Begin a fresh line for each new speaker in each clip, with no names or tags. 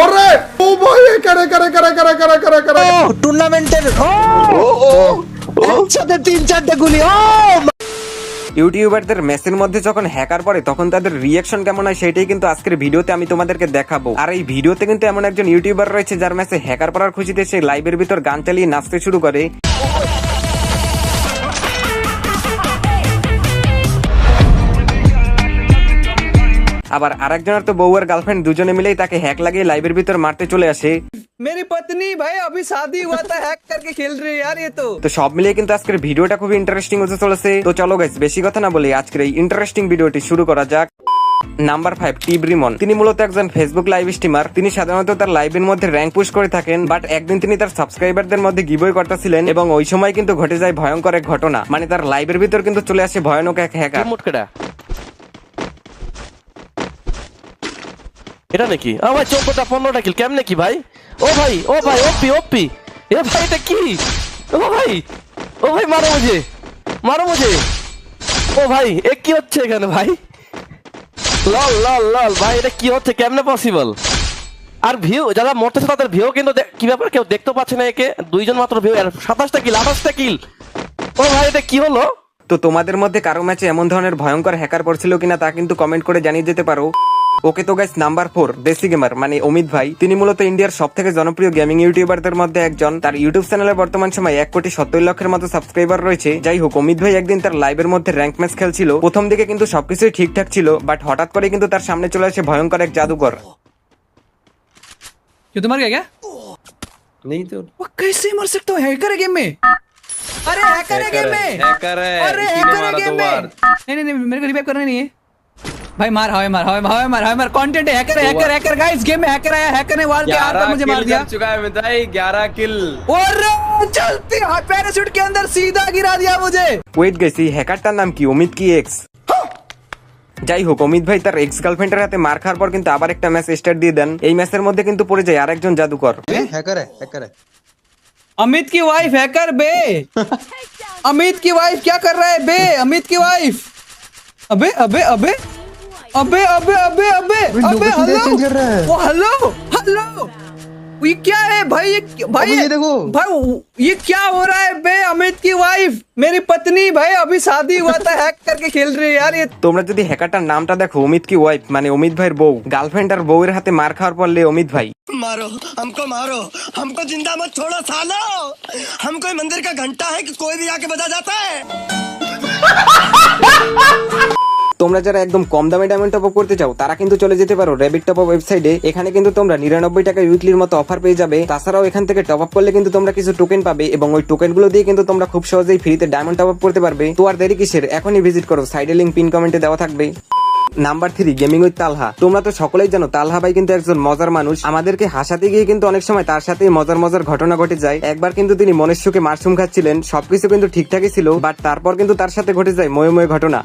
ওরে! ও ভাই করে করে করে করে করে করে করে
টুর্নামেন্টের ও একসাথে তিন চারটে গুলি ও
ইউটিউবারদের মেসের মধ্যে যখন হ্যাকার পড়ে তখন তাদের রিয়াকশন কেমন হয় সেটাই কিন্তু আজকের ভিডিওতে আমি তোমাদেরকে দেখাবো। আর এই ভিডিওতে কিন্তু এমন একজন ইউটিউবার রয়েছে যার মেসে হ্যাকার পড়ার খুশিতে সে লাইভের ভিতর গান চালিয়ে নাচতে শুরু করে। আবার আরেকজনের তো বউ আর গার্লফ্রেন্ড দুজনে মিলেই তাকে হ্যাক লাগিয়ে লাইভের ভিতর মারতে চলে আসে
मेरी पत्नी भाई अभी शादी हुआ था हैक करके खेल रही है यार ये तो
তো সব মিলিয়ে কিন্তু আজকের ভিডিওটা খুবই ইন্টারেস্টিং হতে চলেছে তো চলো গাইস বেশি কথা না বলে আজকের এই ইন্টারেস্টিং ভিডিওটি শুরু করা যাক নাম্বার ফাইভ টিব রিমন তিনি মূলত একজন ফেসবুক লাইভ স্ট্রিমার তিনি সাধারণত তার লাইভের মধ্যে র্যাঙ্ক পুশ করে থাকেন বাট একদিন তিনি তার সাবস্ক্রাইবারদের মধ্যে গিবই করতেছিলেন এবং ওই সময় কিন্তু ঘটে যায় ভয়ঙ্কর এক ঘটনা মানে তার লাইভের ভিতর কিন্তু চলে আসে ভয়ানক এক হ্যাকার
এটা নাকি ও ভাই চোদ্দটা পনেরোটা কিল, কেমনে কি ভাই? ও ভাই ও ভাই ওপি ওপি এ ভাই, এটা কি? ও ভাই ও ভাই মারো মুঝে মারো মুঝে ও ভাই, এ কি হচ্ছে এখানে ভাই? লল লল লল, ভাই, এটা কি হচ্ছে? কেমনে পসিবল আর ভিউ যারা মরতেছে তাদের ভিউ কিন্তু কি ব্যাপার? কেউ দেখতে পাচ্ছে না একে। দুইজন মাত্র ভিউ আর সাতাশটা কিল, আঠাশটা কিল। ও ভাই, এটা কি হলো?
তো তোমাদের মধ্যে কারও ম্যাচে এমন ধরনের ভয়ঙ্কর হ্যাকার পড়ছিল কিনা তা কিন্তু কমেন্ট করে জানিয়ে যেতে পারো। ওকে তো guys number four Desi gamer মানে অমিত ভাই তিনি মূলত ইন্ডিয়ার সব থেকে জনপ্রিয় গেমিং ইউটিউবারদের মধ্যে একজন তার ইউটিউব চ্যানেলে বর্তমান সময় এক কোটি সত্তর লক্ষের মতো সাবস্ক্রাইবার রয়েছে যাই হোক অমিত ভাই একদিন তার লাইভের মধ্যে র্যাঙ্ক ম্যাচ খেলছিল প্রথম দিকে কিন্তু সবকিছুই ঠিকঠাক ছিল বাট হঠাৎ করে কিন্তু তার সামনে চলে আসে ভয়ঙ্কর এক জাদুকর
क्यों तो मर गया क्या
नहीं तो
वो कैसे मर सकते हो हैकर है गेम में अरे हैकर है गेम में
हैकर है
अरे
इसीलिए
हैकर है
मारा
गेम
दो
में
बार
नहीं नहीं नहीं मेरे को रिवाइव करना नहीं है भाई मार हवा मार हवा हवा मार हवा मार कंटेंट है hacker hacker hacker guys game में हैकर आया हैकर ने वार के हाथ पर
ग्यारह
मुझे
किल
मार दिया
कर चुका है मिताई ग्यारह किल
और चलती पैराशूट के अंदर सीधा गिरा दिया मुझे
ওয়েট গেছি হ্যাকারটার নাম কি অমিত কি এক্স যাই হোক অমিত ভাই তার এক্স গার্লফ্রেন্ডের হাতে মার খাওয়ার পর কিন্তু আবার একটা ম্যাচ স্টার্ট দিয়ে দেন এই ম্যাচের মধ্যে কিন্তু পড়ে যায় আরেকজন জাদুকর
अमित की वाइफ हैकर बे अमित की वाइफ क्या कर रहा है बे अमित की वाइफ अबे अबे अबे अबे अबे अबे अबे अबे हेलो ओ हेलो हेलो ये क्या है भाई ये भाई ये देखो भाई ये क्या हो रहा है बे अमित की वाइफ मेरी पत्नी भाई अभी शादी हुआ था हैक करके खेल रही है यार ये
তোমরা যদি হ্যাকারটার নামটা দেখো অমিত কি ওয়াইফ মানে অমিত ভাইয়ের বউ গার্লফ্রেন্ড আর বউয়ের হাতে মার খাওয়ার পরলে অমিত ভাই
मारो हमको मारो हमको जिंदा मत छोड़ो सालो हम कोई मंदिर का घंटा है कि कोई भी आके बजा जाता है
তোমরা যারা একদম কম দামে ডায়মন্ড টপ আপ করতে চাও, তারা কিন্তু চলে যেতে পারো রেবিট টপ আপ ওয়েবসাইটে এখানে কিন্তু তোমরা নিরানব্বই টাকা উইকলির মতো অফার পেয়ে যাবে। তাছাড়াও এখান থেকে টপ আপ করলে কিন্তু তোমরা কিছু টোকেন পাবে এবং ওই টোকেনগুলো দিয়ে কিন্তু তোমরা খুব সহজেই ফ্রিতে ডায়মন্ড টপ আপ করতে পারবে। তো আর দেরি কিসের? এখনই ভিজিট করো। সাইডে লিঙ্ক পিন কমেন্টে দেওয়া থাকবে। Number three gaming with Talha তোমরা তো সকলেই জানো তালহা ভাই কিন্তু একজন মজার মানুষ। আমাদেরকে হাসাতে গিয়ে কিন্তু অনেক সময় তার সাথে মজার মজার ঘটনা ঘটে যায়। একবার কিন্তু তিনি মনের সুখে মাশরুম খাচ্ছিলেন। সবকিছু কিন্তু ঠিকঠাকই ছিল বাট তারপর কিন্তু তার সাথে ঘটে যায় ময়ে ময়ে ঘটনা।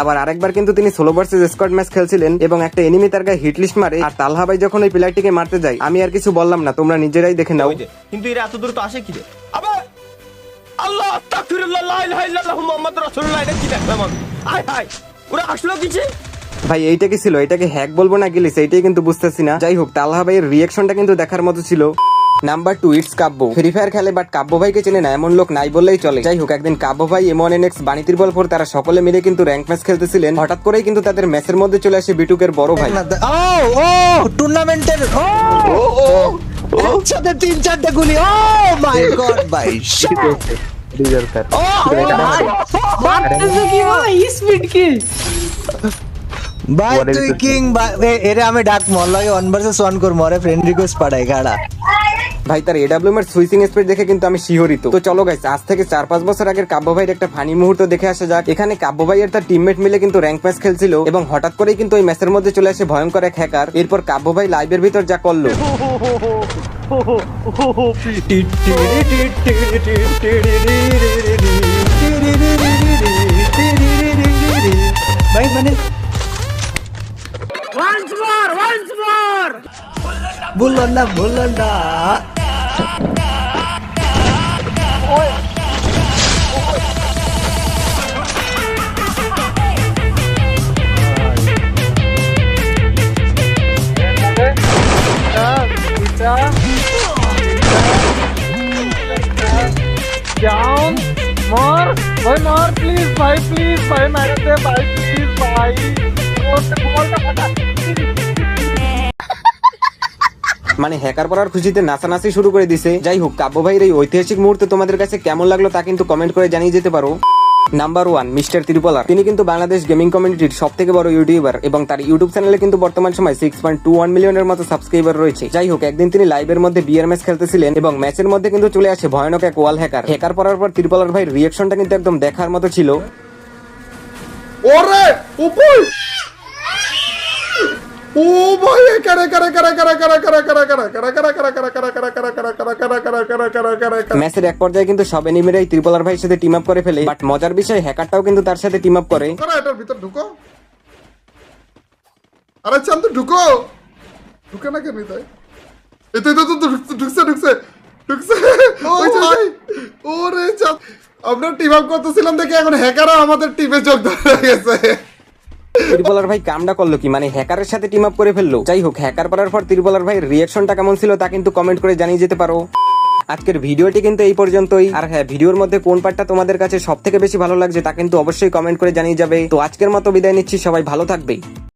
আবার আরেকবার কিন্তু তিনি ষোলো ভার্সেস স্কোয়াড ম্যাচ খেলছিলেন এবং একটা এনিমি তার গায়ে হিট লিস্ট মারে। আর তালহা ভাই যখন ওই প্লেয়ারটিকে মারতে যায়, আমি আর কিছু বললাম না, তোমরা নিজেরাই দেখে নাও।
কিন্তু এরা এত দূর তো আসে কি রে? আবে আল্লাহ আস্তাগফিরুল্লাহ লা ইলাহা ইল্লাল্লাহ মুহাম্মাদুর রাসূলুল্লাহ এটা কি দেখলাম আমি আয় হায় ওরা আসলো কিছে
ভাই এইটা কি ছিল? এটাকে হ্যাক বলব না গেলে সেইটাই কিন্তু বুঝতেছি না। যাই হোক তালহা ভাইয়ের রিয়াকশনটা কিন্তু দেখার মতো ছিল। Number two it's Kavya. Free fire খেলে বাট কাব্য ভাইকে চেনে না এমন লোক নাই বললেই চলে। যাই হোক একদিন কাব্য ভাই এমন এনএক্স বাণিতির বল ফোর তারা সকলে মিলে কিন্তু র্যাঙ্ক ম্যাচ খেলতেছিলেন। হঠাৎ করেই কিন্তু তাদের ম্যাচের মধ্যে চলে আসে বিটুকের বড় ভাই।
ও ও টুর্নামেন্টের ও একসাথে তিন চারটে গুলি। ও মাই গড ভাই ও ভাই তুই কিং এরে আমি ডাক মর লাগে ওয়ান ভার্সেস ফ্রেন্ড রিকোয়েস্ট পাঠাই গাড়া
ভাই তার এডাব্লিউএম এর সুইচিং স্পিড দেখে কিন্তু আমি শিহরিত। তো চলো গাইস আজ থেকে চার পাঁচ বছর আগের কাব্য ভাইয়ের একটা ফানি মুহূর্ত দেখে আসা যাক। এখানে কাব্য ভাইয়ের তার টিমমেট মিলে কিন্তু র্যাঙ্ক ম্যাচ খেলছিল এবং হঠাৎ করেই কিন্তু ওই ম্যাচের মধ্যে চলে আসে ভয়ঙ্কর এক হ্যাকার এরপর কাব্য ভাই লাইভের ভিতর যা করল।
भाई मैंने
once more once more बुलंदा बुलंदा ভাই প্লিজ ভাই, মারতে, ভাই প্লিজ ভাই।
মানে হ্যাকার পড়ার খুশিতে নাচানাচি শুরু করে দিছে। যাই হোক, কাব্য ভাইয়ের এই ঐতিহাসিক মুহূর্তে তোমাদের কাছে কেমন লাগল তা কিন্তু কমেন্ট করে জানিয়ে যেতে পারো। নাম্বার ওয়ান মিস্টার ত্রিপলার তিনি কিন্তু বাংলাদেশ গেমিং কমিউনিটির সব থেকে বড় ইউটিউবার এবং তার ইউটিউব চ্যানেলে কিন্তু বর্তমান সময় সিক্স পয়েন্ট টু ওয়ান মিলিয়নের মতো সাবস্ক্রাইবার রয়েছে। যাই হোক, একদিন তিনি লাইভের মধ্যে বিয়ার ম্যাচ খেলতেছিলেন এবং ম্যাচের মধ্যে কিন্তু চলে আসে ভয়ানক এক ওয়াল হ্যাকার হ্যাকার পড়ার পর ত্রিপলার ভাই রিয়েকশনটা কিন্তু একদম দেখার মতো ছিল।
ওরে, উপর! ও ভাই
মেসের এক পর্যায়ে কিন্তু সব এনিমিরাই ত্রিপলার ভাইয়ের সাথে টিম আপ করে ফেলে বাট মজার বিষয় হ্যাকারটাও কিন্তু তার সাথে টিম আপ করে
এটার ভিতর ঢুকো আরে চান তো ঢুকো ঢুকে না কেন তাই এতে তো তো ঢুকছে ঢুকছে ঢুকছে ওরে চাপ আমরা টিম আপ করতেছিলাম দেখে এখন হ্যাকার আমাদের টিমে যোগ ধরে গেছে
ত্রিপলার ভাই কামটা করল কি? মানে হ্যাকারের সাথে টিম আপ করে ফেলল। যাই হোক হ্যাকার করার পর ত্রিপলার ভাই রিয়াকশনটা কেমন ছিল তা কিন্তু কমেন্ট করে জানিয়ে যেতে পারো। আজকের ভিডিওটি কিন্তু এই পর্যন্তই। আর হ্যাঁ ভিডিওর মধ্যে কোন পার্টটা তোমাদের কাছে সব থেকে বেশি ভালো লাগছে তা কিন্তু অবশ্যই কমেন্ট করে জানিয়ে যাবে। তো আজকের মতো বিদায় নিচ্ছি, সবাই ভালো থাকবে।